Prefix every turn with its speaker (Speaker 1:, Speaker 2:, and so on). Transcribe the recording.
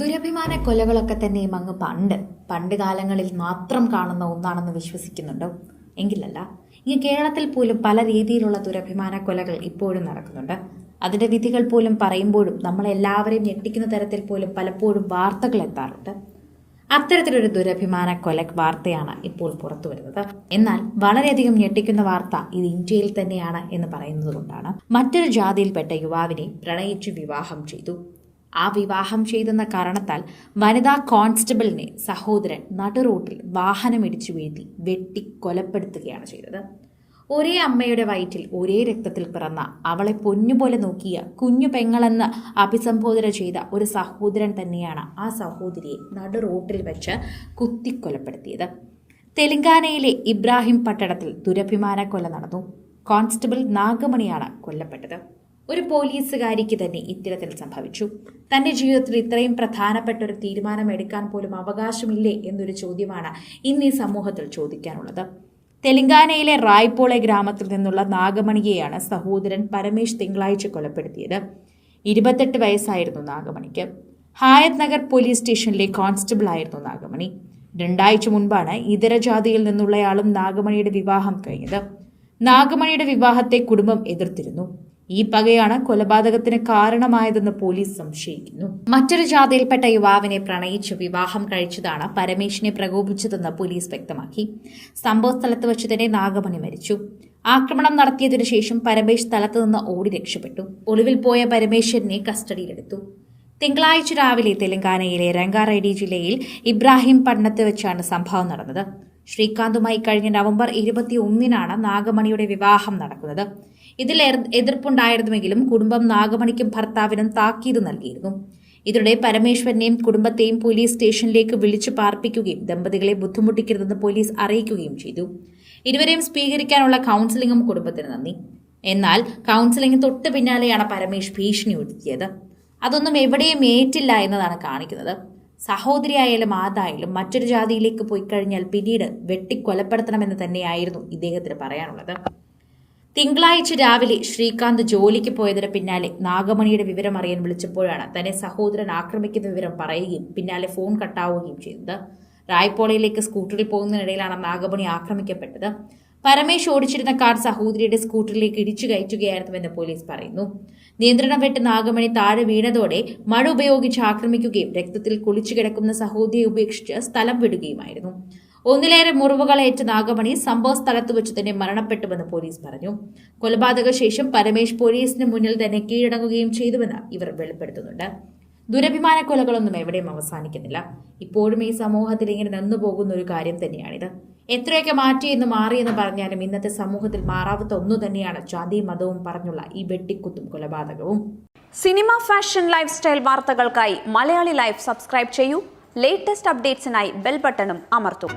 Speaker 1: ദുരഭിമാന കൊലകളൊക്കെ തന്നെയും അങ്ങ് പണ്ട് പണ്ട് കാലങ്ങളിൽ മാത്രം കാണുന്ന ഒന്നാണെന്ന് വിശ്വസിക്കുന്നുണ്ടോ? എങ്കിലല്ല. ഇനി കേരളത്തിൽ പോലും പല രീതിയിലുള്ള ദുരഭിമാന കൊലകൾ ഇപ്പോഴും നടക്കുന്നുണ്ട്. അതിന്റെ വിധികൾ പോലും പറയുമ്പോഴും നമ്മളെല്ലാവരെയും ഞെട്ടിക്കുന്ന തരത്തിൽ പോലും പലപ്പോഴും വാർത്തകൾ എത്താറുണ്ട്. അത്തരത്തിലൊരു ദുരഭിമാന കൊല വാർത്തയാണ് ഇപ്പോൾ പുറത്തു വരുന്നത്. എന്നാൽ വളരെയധികം ഞെട്ടിക്കുന്ന വാർത്ത ഇത് ഇന്ത്യയിൽ തന്നെയാണ് എന്ന് പറയുന്നത് കൊണ്ടാണ്. മറ്റൊരു ജാതിയിൽപ്പെട്ട യുവാവിനെ പ്രണയിച്ചു വിവാഹം ചെയ്തു. ആ വിവാഹം ചെയ്തെന്ന കാരണത്താൽ വനിതാ കോൺസ്റ്റബിളിനെ സഹോദരൻ നടുറോട്ടിൽ വാഹനമിടിച്ചു വീഴ്ത്തി വെട്ടി കൊലപ്പെടുത്തുകയാണ് ചെയ്തത്. ഒരേ അമ്മയുടെ വയറ്റിൽ ഒരേ രക്തത്തിൽ പിറന്ന അവളെ പൊന്നുപോലെ നോക്കിയ കുഞ്ഞു പെങ്ങളെന്ന് അഭിസംബോധന ചെയ്ത ഒരു സഹോദരൻ തന്നെയാണ് ആ സഹോദരിയെ നടു റോട്ടിൽ വെച്ച് കുത്തിക്കൊലപ്പെടുത്തിയത്. തെലങ്കാനയിലെ ഇബ്രാഹിം പട്ടണത്തിൽ ദുരഭിമാന കൊല നടന്നു. കോൺസ്റ്റബിൾ നാഗമണിയാണ് കൊല്ലപ്പെട്ടത്. ഒരു പോലീസുകാരിക്ക് തന്നെ ഇത്തരത്തിൽ സംഭവിച്ചു. തന്റെ ജീവിതത്തിൽ ഇത്രയും പ്രധാനപ്പെട്ട ഒരു തീരുമാനം എടുക്കാൻ പോലും അവകാശമില്ലേ എന്നൊരു ചോദ്യമാണ് ഇന്ന് ഈ സമൂഹത്തിൽ ചോദിക്കാനുള്ളത്. തെലങ്കാനയിലെ റായ്പോളെ ഗ്രാമത്തിൽ നിന്നുള്ള നാഗമണിയെയാണ് സഹോദരൻ പരമേശ് തിങ്കളാഴ്ച കൊലപ്പെടുത്തിയത്. ഇരുപത്തെട്ട് വയസ്സായിരുന്നു നാഗമണിക്ക്. ഹായത് നഗർ പോലീസ് സ്റ്റേഷനിലെ കോൺസ്റ്റബിൾ ആയിരുന്നു നാഗമണി. രണ്ടാഴ്ച മുൻപാണ് ഇതര ജാതിയിൽ നിന്നുള്ളയാളും നാഗമണിയുടെ വിവാഹം കഴിഞ്ഞത്. നാഗമണിയുടെ വിവാഹത്തെ കുടുംബം എതിർത്തിരുന്നു. ഈ പകയാണ് കൊലപാതകത്തിന് കാരണമായതെന്ന് പോലീസ് സംശയിക്കുന്നു. മറ്റൊരു ജാതിയിൽപ്പെട്ട യുവാവിനെ പ്രണയിച്ച് വിവാഹം കഴിച്ചതാണ് പരമേശിനെ പ്രകോപിച്ചതെന്ന് പോലീസ് വ്യക്തമാക്കി. സംഭവ സ്ഥലത്ത് വെച്ച് തന്നെ നാഗമണി മരിച്ചു. ആക്രമണം നടത്തിയതിനു ശേഷം പരമേശ് സ്ഥലത്ത് നിന്ന് ഓടി രക്ഷപ്പെട്ടു. ഒളിവിൽ പോയ പരമേശ്വരനെ കസ്റ്റഡിയിലെടുത്തു. തിങ്കളാഴ്ച രാവിലെ തെലങ്കാനയിലെ രംഗാറെഡി ജില്ലയിൽ ഇബ്രാഹിം പട്ടണത്ത് വെച്ചാണ് സംഭവം നടന്നത്. ശ്രീകാന്തുമായി കഴിഞ്ഞ നവംബർ ഇരുപത്തി ഒന്നിനാണ് നാഗമണിയുടെ വിവാഹം നടക്കുന്നത്. ഇതിൽ എതിർപ്പുണ്ടായിരുന്നുവെങ്കിലും കുടുംബം നാഗമണിക്കും ഭർത്താവിനും താക്കീത് നൽകിയിരുന്നു. ഇതിനിടെ പരമേശ്വരനെയും കുടുംബത്തെയും പോലീസ് സ്റ്റേഷനിലേക്ക് വിളിച്ചു പാർപ്പിക്കുകയും ദമ്പതികളെ ബുദ്ധിമുട്ടിക്കരുതെന്ന് പോലീസ് അറിയിക്കുകയും ചെയ്തു. ഇരുവരെയും സ്വീകരിക്കാനുള്ള കൗൺസിലിംഗും കുടുംബത്തിന് നന്ദി. എന്നാൽ കൗൺസിലിംഗ് തൊട്ട് പിന്നാലെയാണ് പരമേഷ് ഭീഷണി ഒഴുക്കിയത് അതൊന്നും എവിടെയും ഏറ്റില്ല എന്നതാണ് കാണിക്കുന്നത്. സഹോദരിയായാലും ആതായാലും മറ്റൊരു ജാതിയിലേക്ക് പോയി കഴിഞ്ഞാൽ പിന്നീട് വെട്ടിക്കൊലപ്പെടുത്തണമെന്ന് തന്നെയായിരുന്നു ഇദ്ദേഹത്തിന് പറയാനുള്ളത്. തിങ്കളാഴ്ച രാവിലെ ശ്രീകാന്ത് ജോലിക്ക് പോയതിന് പിന്നാലെ നാഗമണിയുടെ വിവരം അറിയാൻ വിളിച്ചപ്പോഴാണ് തന്നെ സഹോദരൻ ആക്രമിക്കുന്ന വിവരം പറയുകയും പിന്നാലെ ഫോൺ കട്ടാവുകയും ചെയ്തത്. റായ്പോളയിലേക്ക് സ്കൂട്ടറിൽ പോകുന്നതിനിടയിലാണ് നാഗമണി ആക്രമിക്കപ്പെട്ടത്. പരമേഷ് ഓടിച്ചിരുന്ന കാർ സഹോദരിയുടെ സ്കൂട്ടറിലേക്ക് ഇടിച്ചു കയറ്റുകയായിരുന്നുവെന്ന് പോലീസ് പറയുന്നു. നിയന്ത്രണം വിട്ട് നാഗമണി താഴെ വീണതോടെ മഴ ഉപയോഗിച്ച് ആക്രമിക്കുകയും രക്തത്തിൽ കുളിച്ചു കിടക്കുന്ന സഹോദരിയെ ഉപേക്ഷിച്ച് സ്ഥലം വിടുകയുമായിരുന്നു. ഒന്നിലേറെ മുറിവുകളേറ്റ നാഗമണി സംഭവ സ്ഥലത്ത് വെച്ച് തന്നെ മരണപ്പെട്ടുവെന്ന് പോലീസ് പറഞ്ഞു. കൊലപാതക ശേഷം പരമേശ് പോലീസിന് മുന്നിൽ തന്നെ കീഴടങ്ങുകയും ചെയ്തുവെന്ന് ഇവർ വെളിപ്പെടുത്തുന്നുണ്ട്. ദുരഭിമാന കൊലകളൊന്നും എവിടെയും അവസാനിക്കുന്നില്ല. ഇപ്പോഴും ഈ സമൂഹത്തിൽ ഇങ്ങനെ നിന്നു പോകുന്ന ഒരു കാര്യം തന്നെയാണിത്. എത്രയൊക്കെ മാറ്റിയെന്ന് മാറിയെന്ന് പറഞ്ഞാലും ഇന്നത്തെ സമൂഹത്തിൽ മാറാവത്ത ഒന്നു തന്നെയാണ് ജാതി മതവും പറഞ്ഞുള്ള ഈ വെട്ടിക്കുത്തും കൊലപാതകവും.
Speaker 2: സിനിമ ഫാഷൻ ലൈഫ് സ്റ്റൈൽ വാർത്തകൾക്കായി മലയാളി ലൈഫ് സബ്സ്ക്രൈബ് ചെയ്യൂ. ലേറ്റസ്റ്റ് അപ്ഡേറ്റ്സിനായി ബെൽ ബട്ടണും അമർത്തും.